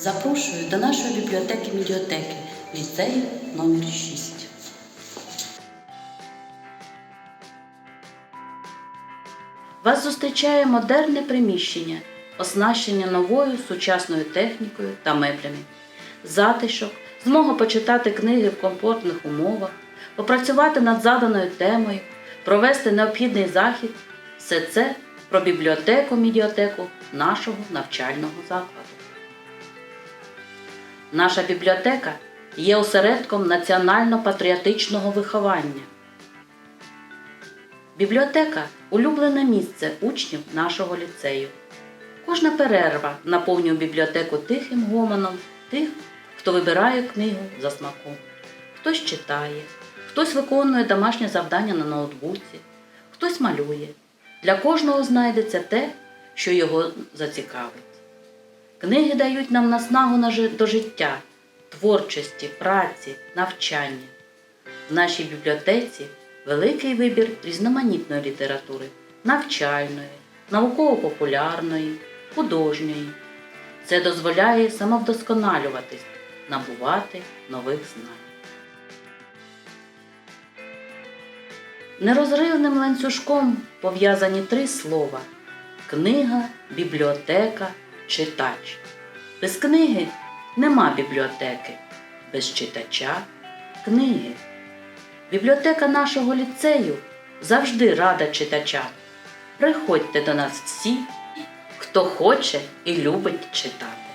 Запрошую до нашої бібліотеки медіотеки ліцею номер 6. Вас зустрічає модерне приміщення, оснащення новою сучасною технікою та меблями, затишок, змога почитати книги в комфортних умовах, попрацювати над заданою темою, провести необхідний захід все це про бібліотеку медіотеку нашого навчального закладу. Наша бібліотека є осередком національно-патріотичного виховання. Бібліотека улюблене місце учнів нашого ліцею. Кожна перерва наповнює бібліотеку тихим гомоном тих, хто вибирає книгу за смаком. Хтось читає, хтось виконує домашнє завдання на ноутбуці, хтось малює. Для кожного знайдеться те, що його зацікавить. Книги дають нам наснагу до життя, творчості, праці, навчання. В нашій бібліотеці великий вибір різноманітної літератури, навчальної, науково-популярної, художньої. Це дозволяє самовдосконалюватись, набувати нових знань. Нерозривним ланцюжком пов'язані три слова книга, бібліотека, читач. Без книги нема бібліотеки, без читача книги. Бібліотека нашого ліцею завжди рада читачам. Приходьте до нас всі, хто хоче і любить читати.